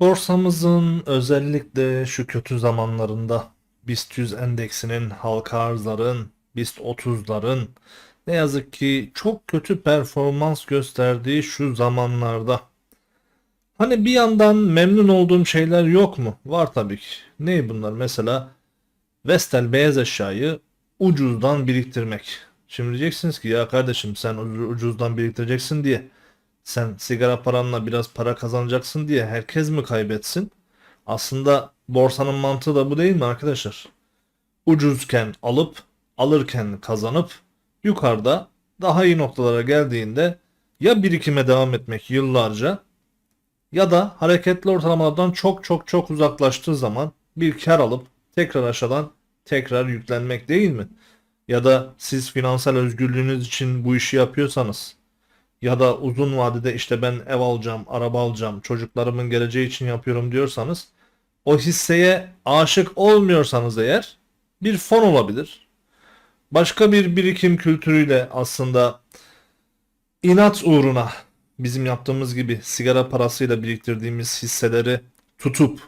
Borsamızın özellikle şu kötü zamanlarında BIST 100 endeksinin, halka arzların, BIST 30'ların ne yazık ki çok kötü performans gösterdiği şu zamanlarda hani bir yandan memnun olduğum şeyler yok mu? Var tabii ki. Ne bunlar? Mesela Vestel beyaz eşyayı ucuzdan biriktirmek. Şimdi diyeceksiniz ki ya kardeşim sen ucu- ucuzdan biriktireceksin diye sen sigara paranla biraz para kazanacaksın diye herkes mi kaybetsin? Aslında borsanın mantığı da bu değil mi arkadaşlar? Ucuzken alıp alırken kazanıp yukarıda daha iyi noktalara geldiğinde ya birikime devam etmek yıllarca ya da hareketli ortalamalardan çok çok çok uzaklaştığı zaman bir kar alıp tekrar aşağıdan tekrar yüklenmek değil mi? Ya da siz finansal özgürlüğünüz için bu işi yapıyorsanız ya da uzun vadede işte ben ev alacağım, araba alacağım, çocuklarımın geleceği için yapıyorum diyorsanız o hisseye aşık olmuyorsanız eğer bir fon olabilir. Başka bir birikim kültürüyle aslında inat uğruna bizim yaptığımız gibi sigara parasıyla biriktirdiğimiz hisseleri tutup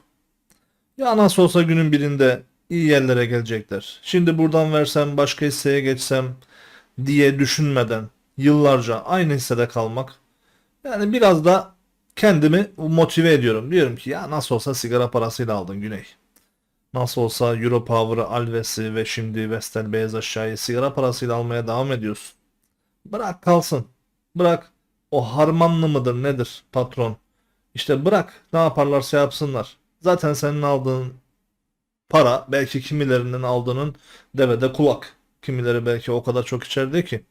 ya nasıl olsa günün birinde iyi yerlere gelecekler. Şimdi buradan versem başka hisseye geçsem diye düşünmeden yıllarca aynı hissede kalmak. Yani biraz da kendimi motive ediyorum. Diyorum ki ya nasıl olsa sigara parasıyla aldın Güney. Nasıl olsa Europower'ı, Alves'i ve şimdi Vestel Beyaz Aşağı'yı sigara parasıyla almaya devam ediyorsun. Bırak kalsın. Bırak. O harmanlı mıdır nedir patron? İşte bırak ne yaparlarsa yapsınlar. Zaten senin aldığın para belki kimilerinin aldığının devede kulak. Kimileri belki o kadar çok içeride ki.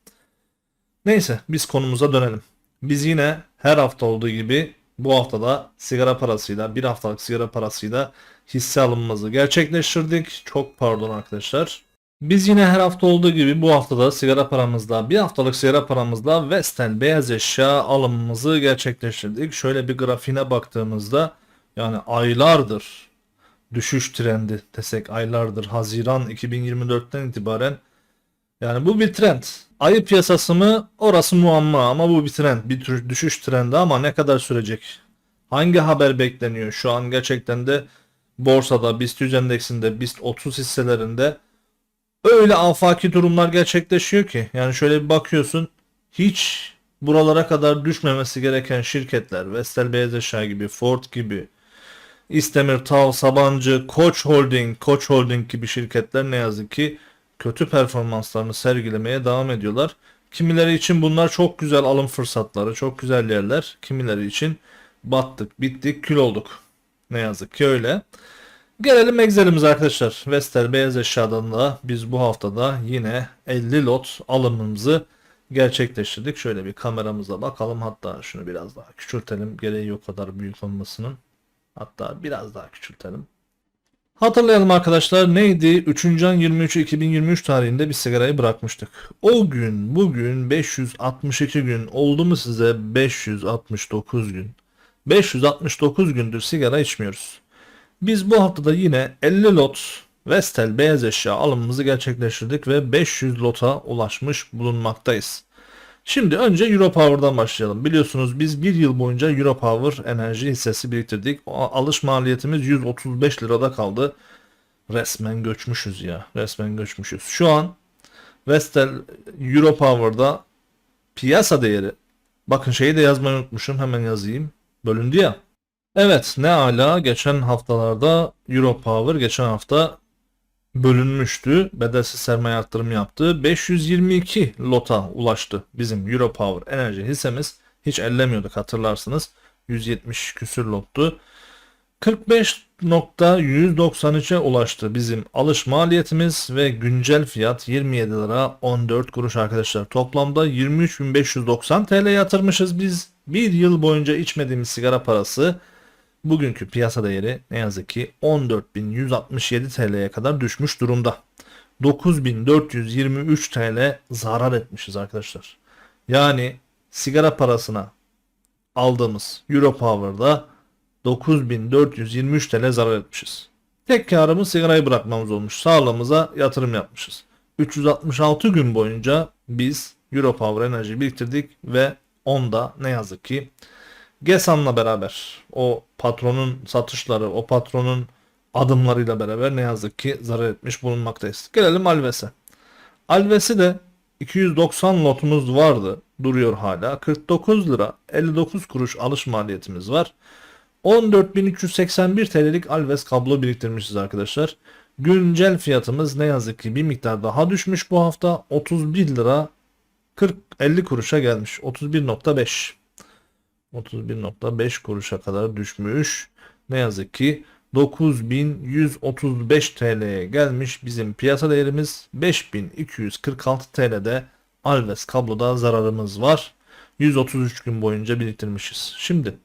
Neyse biz konumuza dönelim. Biz yine her hafta olduğu gibi bu haftada sigara parasıyla bir haftalık sigara parasıyla hisse alımımızı gerçekleştirdik. Çok pardon arkadaşlar. Biz yine her hafta olduğu gibi bu haftada sigara paramızla bir haftalık sigara paramızla Vestel beyaz eşya alımımızı gerçekleştirdik. Şöyle bir grafiğine baktığımızda yani aylardır düşüş trendi desek aylardır Haziran 2024'ten itibaren yani bu bir trend. Ayı piyasası mı? Orası muamma ama bu bir trend. Bir tür düşüş trendi ama ne kadar sürecek? Hangi haber bekleniyor? Şu an gerçekten de borsada, BIST 100 endeksinde, BIST 30 hisselerinde öyle afaki durumlar gerçekleşiyor ki. Yani şöyle bir bakıyorsun hiç buralara kadar düşmemesi gereken şirketler, Vestel Beyaz Eşya gibi, Ford gibi, İstemir, Tav, Sabancı, Koç Holding, Koç Holding gibi şirketler ne yazık ki kötü performanslarını sergilemeye devam ediyorlar. Kimileri için bunlar çok güzel alım fırsatları, çok güzel yerler. Kimileri için battık, bittik, kül olduk. Ne yazık ki öyle. Gelelim Excel'imize arkadaşlar. Vestel Beyaz Eşya'dan da biz bu haftada yine 50 lot alımımızı gerçekleştirdik. Şöyle bir kameramıza bakalım. Hatta şunu biraz daha küçültelim. Gereği yok kadar büyük olmasının. Hatta biraz daha küçültelim. Hatırlayalım arkadaşlar neydi? 3. an 23 2023 tarihinde bir sigarayı bırakmıştık. O gün bugün 562 gün oldu mu size 569 gün. 569 gündür sigara içmiyoruz. Biz bu haftada yine 50 lot Vestel beyaz eşya alımımızı gerçekleştirdik ve 500 lota ulaşmış bulunmaktayız. Şimdi önce Europower'dan başlayalım. Biliyorsunuz biz bir yıl boyunca Europower enerji hissesi biriktirdik. Alış maliyetimiz 135 lirada kaldı. Resmen göçmüşüz ya. Resmen göçmüşüz. Şu an Vestel Europower'da piyasa değeri bakın şeyi de yazmayı unutmuşum hemen yazayım. Bölündü ya. Evet ne ala geçen haftalarda Europower geçen hafta bölünmüştü. Bedelsiz sermaye arttırımı yaptı. 522 lota ulaştı bizim Europower enerji hissemiz. Hiç ellemiyorduk hatırlarsınız. 170 küsür lottu. 45.193'e ulaştı bizim alış maliyetimiz ve güncel fiyat 27 lira 14 kuruş arkadaşlar. Toplamda 23.590 TL yatırmışız biz. Bir yıl boyunca içmediğimiz sigara parası bugünkü piyasa değeri ne yazık ki 14.167 TL'ye kadar düşmüş durumda. 9.423 TL zarar etmişiz arkadaşlar. Yani sigara parasına aldığımız Europower'da 9423 TL zarar etmişiz. Tek karımız sigarayı bırakmamız olmuş. Sağlığımıza yatırım yapmışız. 366 gün boyunca biz Europower enerji biriktirdik ve Onda ne yazık ki Gesan'la beraber o patronun satışları, o patronun adımlarıyla beraber ne yazık ki zarar etmiş bulunmaktayız. Gelelim Alves'e. Alves'i de 290 lotumuz vardı. Duruyor hala. 49 lira 59 kuruş alış maliyetimiz var. 14.381 TL'lik Alves kablo biriktirmişiz arkadaşlar. Güncel fiyatımız ne yazık ki bir miktar daha düşmüş bu hafta. 31 lira 40 50 kuruşa gelmiş. 31.5 31.5 kuruşa kadar düşmüş. Ne yazık ki 9135 TL'ye gelmiş bizim piyasa değerimiz 5246 TL'de Alves kabloda zararımız var. 133 gün boyunca biriktirmişiz. Şimdi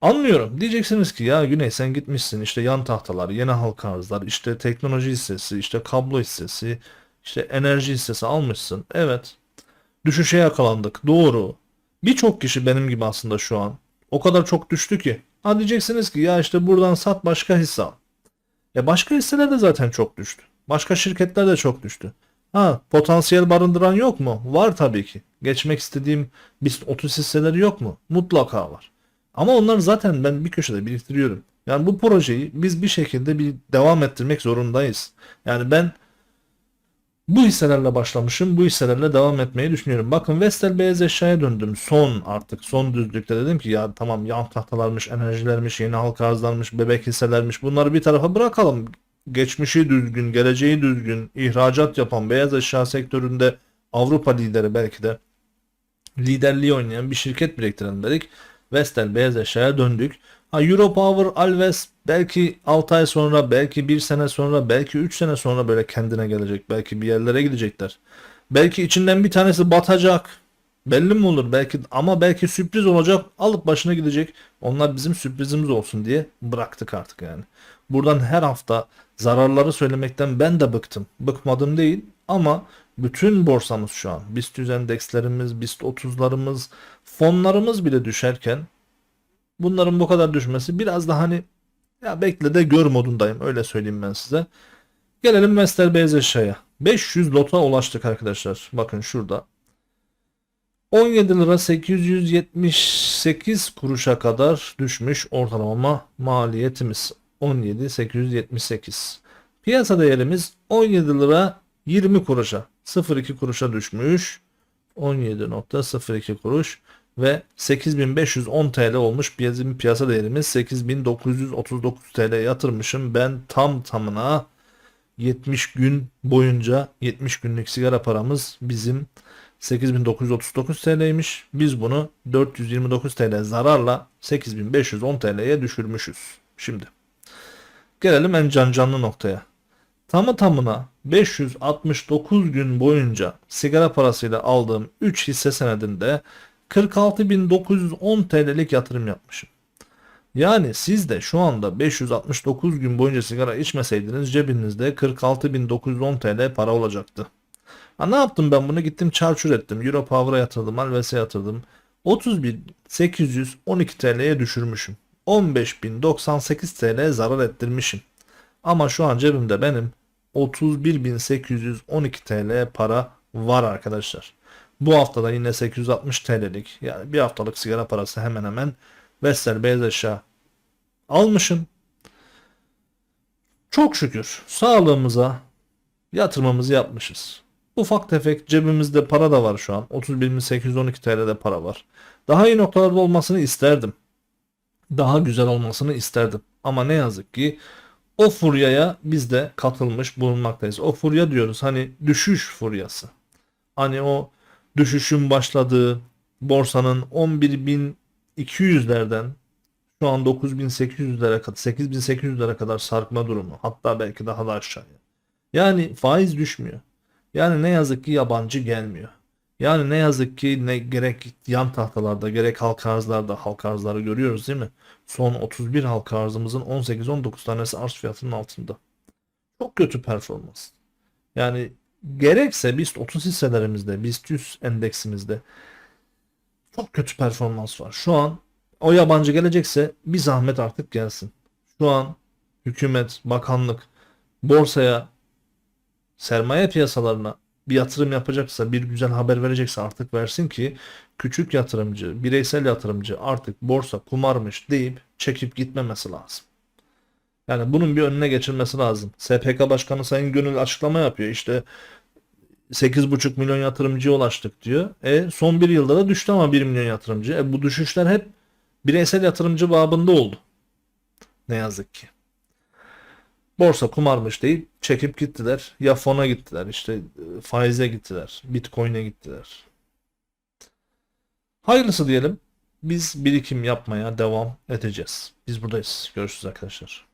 anlıyorum. Diyeceksiniz ki ya Güney sen gitmişsin işte yan tahtalar, yeni halka arzlar, işte teknoloji hissesi, işte kablo hissesi, işte enerji hissesi almışsın. Evet. Düşüşe yakalandık. Doğru. Birçok kişi benim gibi aslında şu an. O kadar çok düştü ki. Ha diyeceksiniz ki ya işte buradan sat başka hisse al. E başka hisseler de zaten çok düştü. Başka şirketler de çok düştü. Ha potansiyel barındıran yok mu? Var tabii ki. Geçmek istediğim BIST 30 hisseleri yok mu? Mutlaka var. Ama onları zaten ben bir köşede biriktiriyorum. Yani bu projeyi biz bir şekilde bir devam ettirmek zorundayız. Yani ben bu hisselerle başlamışım. Bu hisselerle devam etmeyi düşünüyorum. Bakın Vestel beyaz eşyaya döndüm. Son artık son düzlükte dedim ki ya tamam yan tahtalarmış, enerjilermiş, yeni halka arzlarmış, bebek hisselermiş. Bunları bir tarafa bırakalım. Geçmişi düzgün, geleceği düzgün, ihracat yapan beyaz eşya sektöründe Avrupa lideri belki de liderliği oynayan bir şirket biriktirelim dedik. Vestel beyaz eşyaya döndük. Ha Europower, Alves belki 6 ay sonra, belki 1 sene sonra, belki 3 sene sonra böyle kendine gelecek. Belki bir yerlere gidecekler. Belki içinden bir tanesi batacak. Belli mi olur? Belki ama belki sürpriz olacak. Alıp başına gidecek. Onlar bizim sürprizimiz olsun diye bıraktık artık yani. Buradan her hafta zararları söylemekten ben de bıktım. Bıkmadım değil ama bütün borsamız şu an BIST 100 endekslerimiz, BIST 30'larımız, fonlarımız bile düşerken bunların bu kadar düşmesi biraz da hani ya bekle de gör modundayım öyle söyleyeyim ben size. Gelelim Vestel Beyaz Eşya'ya. 500 lota ulaştık arkadaşlar. Bakın şurada. 17 lira 878 kuruşa kadar düşmüş ortalama maliyetimiz. 17 878. Piyasa değerimiz 17 lira 20 kuruşa 0.2 kuruşa düşmüş. 17.02 kuruş ve 8510 TL olmuş bizim piyasa değerimiz 8939 TL yatırmışım ben tam tamına 70 gün boyunca 70 günlük sigara paramız bizim 8939 TL'ymiş. Biz bunu 429 TL zararla 8510 TL'ye düşürmüşüz. Şimdi gelelim en can canlı noktaya. Tamı tamına 569 gün boyunca sigara parasıyla aldığım 3 hisse senedinde 46.910 TL'lik yatırım yapmışım. Yani siz de şu anda 569 gün boyunca sigara içmeseydiniz cebinizde 46.910 TL para olacaktı. Ha, ne yaptım ben bunu? Gittim çarçur ettim. Euro Power'a yatırdım. Alves'e yatırdım. 31.812 TL'ye düşürmüşüm. 15.098 TL zarar ettirmişim. Ama şu an cebimde benim 31.812 TL para var arkadaşlar. Bu haftada yine 860 TL'lik yani bir haftalık sigara parası hemen hemen Vestel beyaz eşya almışım. Çok şükür sağlığımıza yatırmamızı yapmışız. Ufak tefek cebimizde para da var şu an. 31.812 TL'de para var. Daha iyi noktalarda olmasını isterdim. Daha güzel olmasını isterdim. Ama ne yazık ki o furyaya biz de katılmış bulunmaktayız. O furya diyoruz hani düşüş furyası. Hani o düşüşün başladığı borsanın 11.200'lerden şu an 9.800'lere kadar 8.800'lere kadar sarkma durumu. Hatta belki daha da aşağıya. Yani faiz düşmüyor. Yani ne yazık ki yabancı gelmiyor. Yani ne yazık ki ne gerek yan tahtalarda gerek halka arzlarda halka arzları görüyoruz değil mi? Son 31 halka arzımızın 18-19 tanesi arz fiyatının altında. Çok kötü performans. Yani gerekse BIST 30 hisselerimizde, BIST 100 endeksimizde çok kötü performans var. Şu an o yabancı gelecekse bir zahmet artık gelsin. Şu an hükümet, bakanlık borsaya, sermaye piyasalarına bir yatırım yapacaksa, bir güzel haber verecekse artık versin ki küçük yatırımcı, bireysel yatırımcı artık borsa kumarmış deyip çekip gitmemesi lazım. Yani bunun bir önüne geçilmesi lazım. SPK Başkanı Sayın Gönül açıklama yapıyor. İşte 8,5 milyon yatırımcıya ulaştık diyor. E son bir yılda da düştü ama 1 milyon yatırımcı. E bu düşüşler hep bireysel yatırımcı babında oldu. Ne yazık ki. Borsa kumarmış deyip çekip gittiler. Ya fona gittiler işte e, faize gittiler. Bitcoin'e gittiler. Hayırlısı diyelim. Biz birikim yapmaya devam edeceğiz. Biz buradayız. Görüşürüz arkadaşlar.